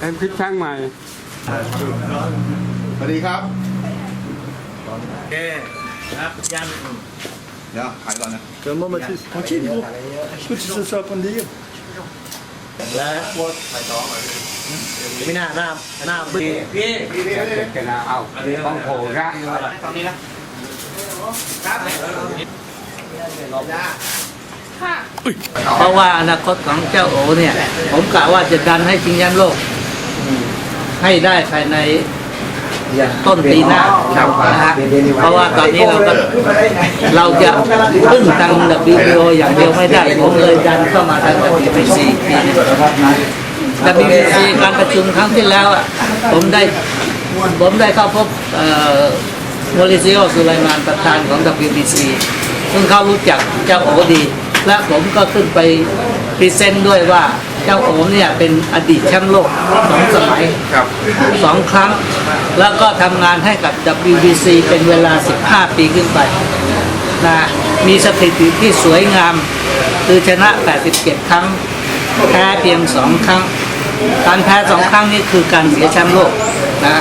แอมคลิปช่างใหม่สวัสดีครับเอ๊ครับยันเดี๋ยวขายก่อนนะ Un moment, tranquille, gros. Écoute, c'est ça, ça va pas me dire. และไม่น่าหน้าหน้าบึ้งพี่จะนาเอาต้องโผล่ระตอนนี้นะ เพราะว่าอนาคตของเจ้าโอเนี่ย ผมกะว่าจะดันให้ชิงแชมป์โลก ให้ได้ภายในต้นปีหน้านะฮะเพราะว่าตอนนี้เราก็เราจะพึ่งทาง WBO อย่างเดียวไม่ได้ ผมเลยดันเข้ามาทาง WBC ทีนึง WBC การประชุมครั้งที่แล้วอะผมได้ผมได้เข้าพบเอ่อโมริซิโอสุไลมานประธานของ WBC ซึ่งเขารู้จักเจ้าโอดี และผมก็ขึ้นไปพรีเซนต์ด้วยว่าเจ้าโอเนี่ยเป็นอดีตแชมป์โลกสองสมัยสองครั้ง แล้วก็ทำงานให้กับ WBC เป็นเวลา 15 ปีขึ้นไปนะมีสถิติที่สวยงาม คือชนะ 87 ครั้ง แพ้เพียง 2 ครั้ง การแพ้ 2 ครั้งนี่คือการเสียแชมป์โลกนะ